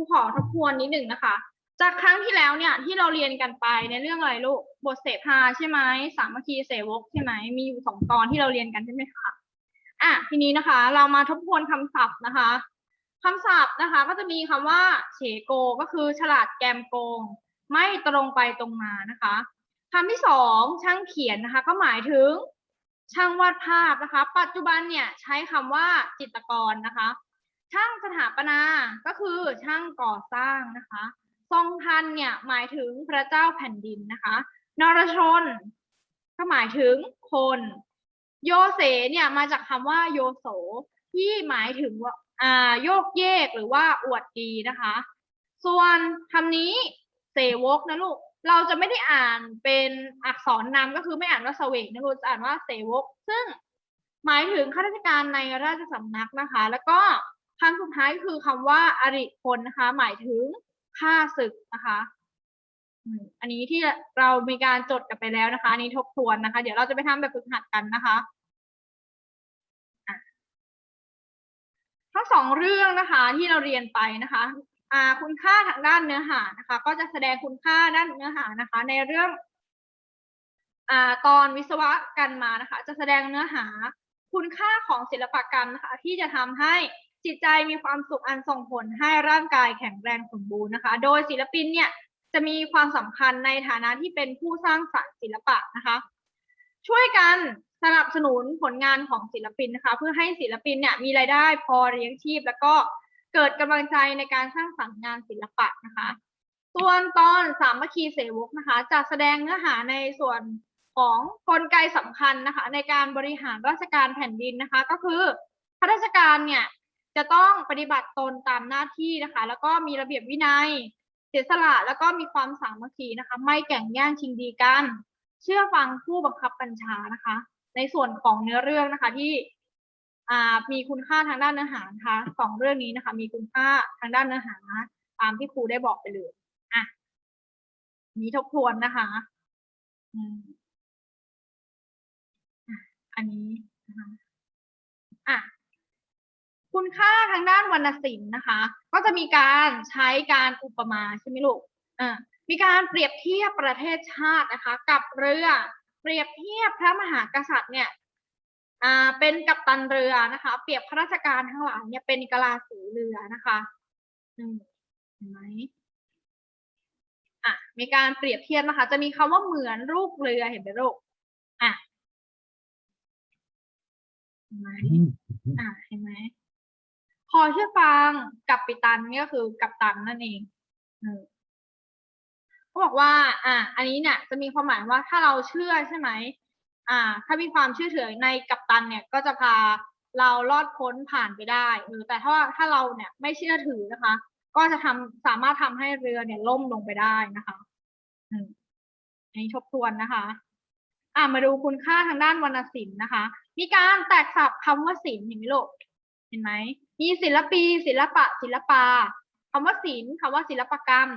ูขอทบทวนนิดหนึ่งนะคะ จากครั้งที่แล้วเนี่ยที่เราเรียนกันไปในเรื่องอะไรลูกบทเสภาใช่ไหมสามัคคีเสวกใช่ไหมมีอยู่สองตอนที่เราเรียนกันใช่ไหมคะอะทีนี้นะคะ เรามาทบทวนคำศัพท์นะคะคำศัพท์นะคะ ก็จะมีคำว่าเฉโก ก็คือฉลาดแกมโกง ไม่ตรงไปตรงมานะคะคำที่สองช่างเขียนนะคะ ก็หมายถึงช่างวาดภาพนะคะ ปัจจุบันเนี่ยใช้คำว่าจิตรกรนะคะ ช่างสถาปนาก็คือช่างก่อสร้างนะคะทรงทันเนี่ยหมายถึงพระเจ้าแผ่นดินนะคะ นรชน ก็หมายถึงคน โยเสเนี่ยมาจากคำว่าโยโสที่หมายถึงว่าอ่าโยกเยกหรือว่าอวดดีนะคะ ส่วนคำนี้เสวกนะลูกเราจะไม่ได้อ่านเป็นอักษรนำก็คือไม่อ่านว่าเสวกนะลูกจะอ่านว่าเสวก ซึ่งหมายถึงข้าราชการในราชสำนักนะคะ แล้วก็ คำสุดท้ายคือคำว่าอริพลนะคะ หมายถึงข้าศึกนะคะอันนี้ที่เรามีการจดกันไปแล้วนะคะอันนี้ทบทวนนะคะ เดี๋ยวเราจะไปทำแบบฝึกหัดกันนะคะทั้งสองเรื่องนะคะที่เราเรียนไปนะคะคุณค่าทางด้านเนื้อหานะคะ ก็จะแสดงคุณค่าด้านเนื้อหานะคะ ในเรื่องอ่าตอนวิศวกันมานะคะ จะแสดงเนื้อหาคุณค่าของศิลปกรรมนะคะ ที่จะทำให้ จิตใจมีความสุขอันส่งผลให้ร่างกายแข็งแรงสมบูรณ์นะคะ โดยศิลปินเนี่ยจะมีความสำคัญในฐานะที่เป็นผู้สร้างสรรค์ศิลปะนะคะ ช่วยกันสนับสนุนผลงานของศิลปินนะคะ เพื่อให้ศิลปินเนี่ยมีรายได้พอเลี้ยงชีพ แล้วก็เกิดกำลังใจในการสร้างสรรค์งานศิลปะนะคะส่วนตอนสามัคคีเสวกนะคะจะแสดงเนื้อหาในส่วนของกลไกสำคัญนะคะ ในการบริหารราชการแผ่นดินนะคะ ก็คือข้าราชการเนี่ย จะต้องปฏิบัติตนตามหน้าที่นะคะ แล้วก็มีระเบียบวินัย เสียสละแล้วก็มีความสามัคคีนะคะ ไม่แข่งแย่งชิงดีกัน เชื่อฟังผู้บังคับบัญชานะคะ ในส่วนของเนื้อเรื่องนะคะที่มีคุณค่าทางด้านเนื้อหานะคะสองเรื่องนี้นะคะ มีคุณค่าทางด้านเนื้อหาตามที่ครูได้บอกไปเลยอะมีทบทวนนะคะอืมอันนี้นะคะ คุณค่าทางด้านวรรณศิลป์นะคะ ก็จะมีการใช้การอุปมาใช่ไหมลูกอ่ามีการเปรียบเทียบประเทศชาตินะคะ กับเรือ เปรียบเทียบพระมหากษัตริย์เนี่ยอ่าเป็นกัปตันเรือนะคะ เปรียบข้าราชการทั้งหลายเนี่ยเป็นกะลาสีเรือนะคะอืมเห็นไหมอะมีการเปรียบเทียบนะคะ จะมีคำว่าเหมือนรูปเรือเห็นไหมลูกอะเห็นไหมอ่าเห็นไหม พอเชื่อฟังกับปิตันนี่ก็คือกัปตันนั่นเองเขาบอกว่า อ่า อันนี้เนี่ย จะมีความหมายว่าถ้าเราเชื่อใช่ไหมอ่า ถ้ามีความเชื่อถือในกัปตันเนี่ย ก็จะพาเราลอดพ้นผ่านไปได้เออแต่ถ้าว่าถ้าเราเนี่ยไม่เชื่อถือนะคะ ก็จะทำสามารถทำให้เรือเนี่ยล่มลงไปได้นะคะอืมอันนี้ทบทวนนะคะ อ่ามาดูคุณค่าทางด้านวรรณศิลป์นะคะ มีการแตกศัพท์คำว่าศิลป์เห็นไหมลูกเห็นไหม มีศิลปี ศิลปะ ศิลปาคำว่าศิลป์คำว่าศิลปกรรม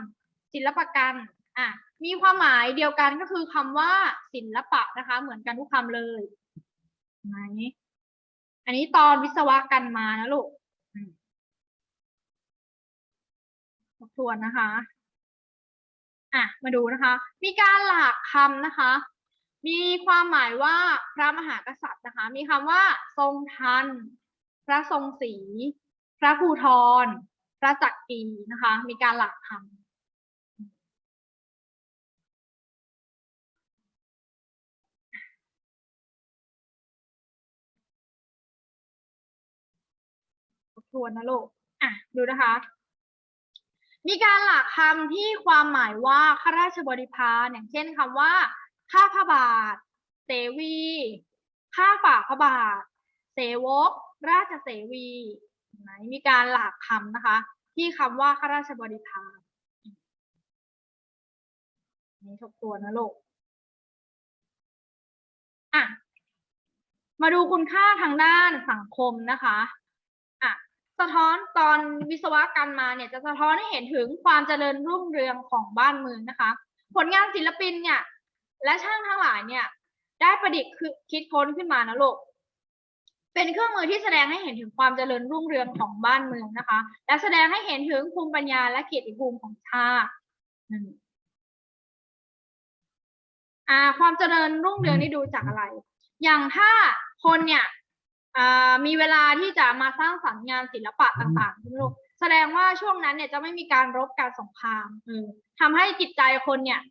ศิลปกรรมอะมีความหมายเดียวกันก็คือคำว่าศิลปะนะคะ เหมือนกันทุกคำเลยเห็นอันนี้ตอนวิศวะกันมานะลูกทบทวนนะคะอะมาดูนะคะ มีการหลากคำนะคะ มีความหมายว่าพระมหากษัตริย์นะคะ มีคำว่าทรงทัน พระทรงศรีพระภูทร พระจักรีนะคะ มีการหลากคำทบทวนนะลูก อะ ดูนะคะ มีการหลากคำที่ความหมายว่าข้าราชบริพารอย่างเช่นคำว่า ข้าพระบาท เสวี ข้าฝ่าพระบาท เสวก ราชเสวีเห็นมีการหลากคำนะคะ ที่คำว่าข้าราชบริพารนี่ทบทวนนะลูกอะมาดูคุณค่าทางด้านสังคมนะคะอะสะท้อนตอนวิศวกรรมมาเนี่ยจะสะท้อนให้เห็นถึงความเจริญรุ่งเรืองของบ้านเมืองนะคะ ผลงานศิลปินเนี่ย และช่างทั้งหลายเนี่ย ได้ประดิษฐ์คิดค้นขึ้นมานะลูก เป็นเครื่องมือที่แสดงให้เห็นถึงความเจริญรุ่งเรืองของบ้านเมืองนะคะ และแสดงให้เห็นถึงภูมิปัญญาและเกียรติภูมิของชาติความเจริญรุ่งเรืองนี่ดูจากอะไร อย่างถ้าคนเนี่ยมีเวลาที่จะมาสร้างสรรค์งานศิลปะต่างๆใช่ไหมลูกแสดงว่าช่วงนั้นเนี่ยจะไม่มีการรบการสงครามทำให้จิตใจคนเนี่ย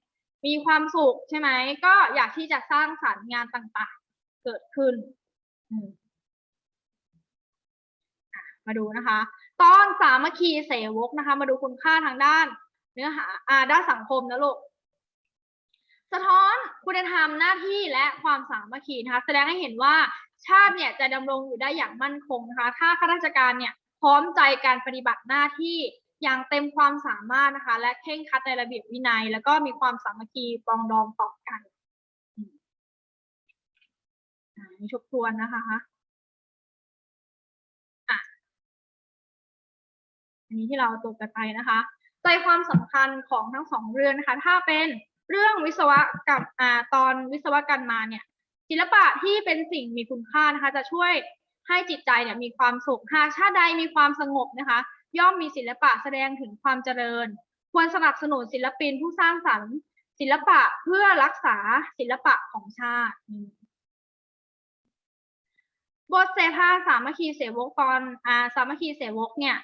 มีความสุขใช่ไหมก็อยากที่จะสร้างสรรค์งานต่างๆ เกิดขึ้นอื มาดูนะคะ ตอนสามัคคีเสวกนะคะ มาดูคุณค่าทางด้าน เนื้อหาอ่าด้านสังคมนะลูกสะท้อนคุณธรรมหน้าที่และความสามัคคีนะคะแสดงให้เห็นว่าชาติเนี่ยจะดำรงอยู่ได้อย่างมั่นคงนะคะถ้าข้าราชการเนี่ยพร้อมใจการปฏิบัติหน้าที่อย่างเต็มความสามารถนะคะ และเคร่งครัดในระเบียบวินัย แล้วก็มีความสามัคคีปองดองต่อกันอืมอ่านี่ทบทวนนะคะอะ อันนี้ที่เราตกกันไปนะคะ ใจความสำคัญของทั้งสองเรื่องนะคะ ถ้าเป็นเรื่องวิศวกรรมอ่าตอนวิศวกรรมมาเนี่ย ศิลปะที่เป็นสิ่งมีคุณค่านะคะ จะช่วยให้จิตใจเนี่ยมีความสุขหากชาติใดมีความสงบนะคะ ย่อมมีศิลปะแสดงถึงความเจริญ ควรสนับสนุนศิลปินผู้สร้างสรรค์ศิลปะเพื่อรักษาศิลปะของชาติ บทเสภาสามัคคีเสวกตอนอ่าสามัคคีเสวกเนี่ย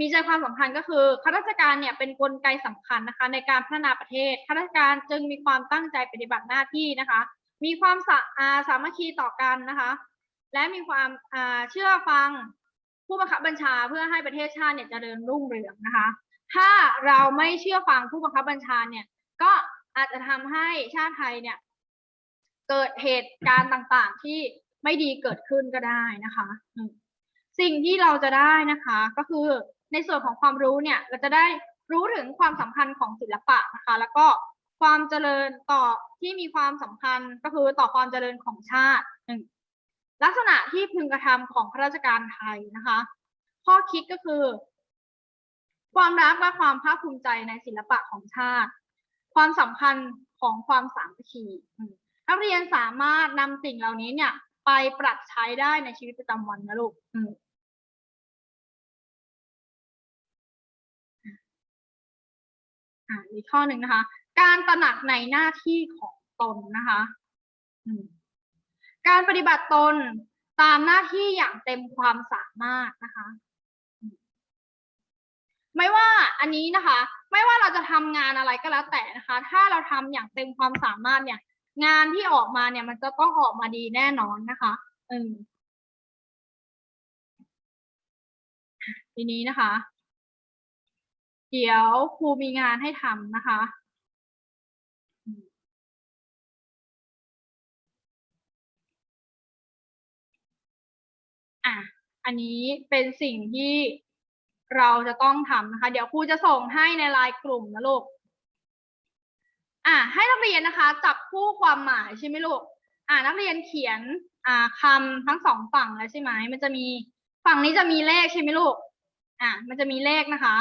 มีใจความสำคัญก็คือข้าราชการเนี่ยเป็นกลไกสำคัญนะคะ ในการพัฒนาประเทศข้าราชการจึงมีความตั้งใจปฏิบัติหน้าที่นะคะ มีความสาาสามัคคีต่อกันนะคะ และมีความเชื่อฟังผู้บังคับบัญชาเพื่อให้ประเทศชาติเนี่ยจเจริญรุ่งเรืองนะคะ ถ้าเราไม่เชื่อฟังผู้บังคับบัญชาเนี่ยก็อาจจะทำให้ชาติไทยเนี่ยเกิดเหตุการณ์ต่างๆที่ไม่ดีเกิดขึ้นก็ได้นะคะ สิ่งที่เราจะได้นะคะ ก็คือในส่วนของความรู้เนี่ยเราจะได้รู้ถึงความสำคัญของศิลปะนะคะ แล้วก็ความเจริญต่อที่มีความสำคัญก็คือต่อความเจริญของชาติหนึ่งลักษณะที่พึงกระทำของข้าราชการไทยนะคะ ข้อคิดก็คือ ความรักและความภาคภูมิใจในศิลปะของชาติ ความสำคัญของความสามัคคีนักเรียนสามารถนำสิ่งเหล่านี้เนี่ยไปปรับใช้ได้ในชีวิตประจำวันนะลูก อ่าอีกข้อหนึ่งนะคะ การตระหนักในหน้าที่ของตนนะคะการปฏิบัติตนตามหน้าที่อย่างเต็มความสามารถนะคะ ไม่ว่าอันนี้นะคะ ไม่ว่าเราจะทำงานอะไรก็แล้วแต่นะคะ ถ้าเราทำอย่างเต็มความสามารถเนี่ย งานที่ออกมาเนี่ย มันจะต้องออกมาดีแน่นอนนะคะอืมทีนี้นะคะ เดี๋ยวครูมีงานให้ทำนะคะ อะ อันนี้เป็นสิ่งที่เราจะต้องทำนะคะ เดี๋ยวครูจะส่งให้ในไลน์กลุ่มนะลูก อะ ให้นักเรียนนะคะ จับคู่ความหมายใช่ไหมลูก อ่านักเรียนเขียน อ่าคำทั้งสองฝั่งแล้วใช่ไหม มันจะมี ฝั่งนี้จะมีเลขใช่ไหมลูก อะ มันจะมีเลขนะคะ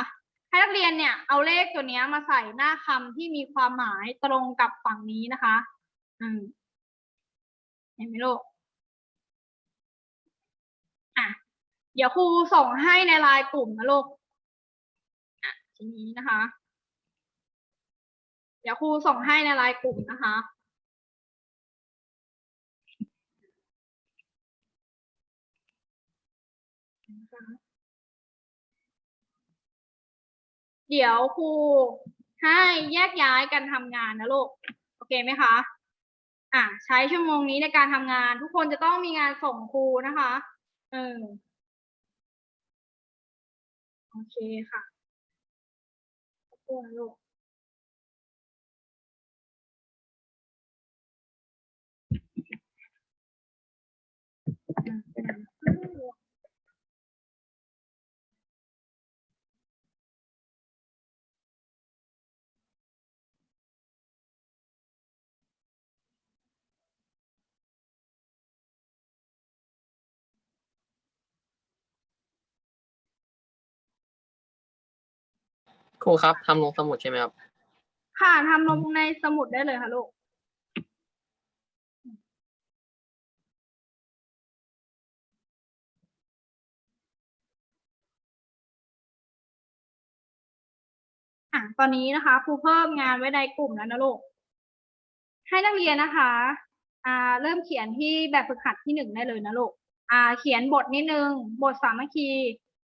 ให้นักเรียนเนี่ยเอาเลขตัวนี้มาใส่หน้าคำที่มีความหมายตรงกับฝั่งนี้นะคะ อืมเห็นไหมลูกอะเดี๋ยวครูส่งให้ในไลน์กลุ่มนะลูกอะทีนี้นะคะ เดี๋ยวครูส่งให้ในไลน์กลุ่มนะคะ เดี๋ยวครูให้แยกย้ายกันทำงานนะลูก โอเคไหมคะอะใช้ชั่วโมงนี้ในการทำงาน ทุกคนจะต้องมีงานส่งครูนะคะเออโอเคค่ะขอบคุณลูก ครูครับทำลงสมุดใช่ไหมครับ ค่ะทำลงในสมุดได้เลยค่ะลูกอะตอนนี้นะคะครูเพิ่มงานไว้ในกลุ่มแล้วนะลูก ให้นักเรียนนะคะอ่าเริ่มเขียนที่แบบฝึกหัดที่หนึ่งได้เลยนะลูกอ่าเขียนบทนิดนึง บทสามัคคี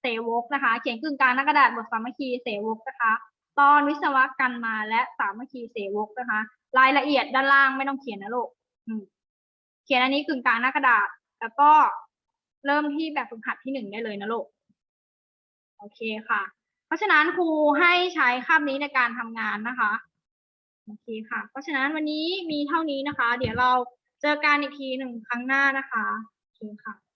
เสวกนะคะ เขียนกึ่งกลางหน้ากระดาษบทสามัคคีเสวกนะคะ ตอนวิศวกรรมมาและสามัคคีเสวกนะคะ รายละเอียดด้านล่างไม่ต้องเขียนนะลูกเขียนอันนี้กึ่งกลางหน้ากระดาษ แล้วก็เริ่มที่แบบฝึกหัดที่หนึ่งได้เลยนะลูกโอเคค่ะ เพราะฉะนั้นครูให้ใช้คาบนี้ในการทำงานนะคะโอเคค่ะ เพราะฉะนั้นวันนี้มีเท่านี้นะคะ เดี๋ยวเราเจอกันอีกทีหนึ่งครั้งหน้านะคะโอเคค่ะ